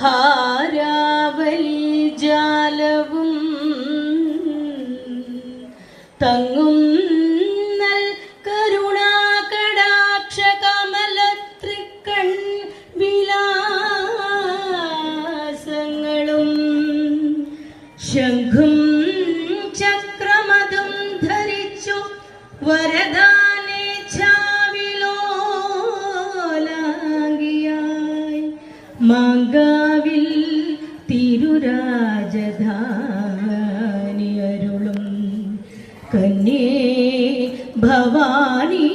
ഹാരാവലി ജാലവും തങ്ങും നൽ കരുണാകടാക്ഷ ശംഖും ചക്രമതും ധരിച്ചു വരദാനേച്ഛാവിലോലാംഗിയായി മാങ്കാവിൽ തിരുരാജധാനി അരുളും കന്നേ ഭവാനീ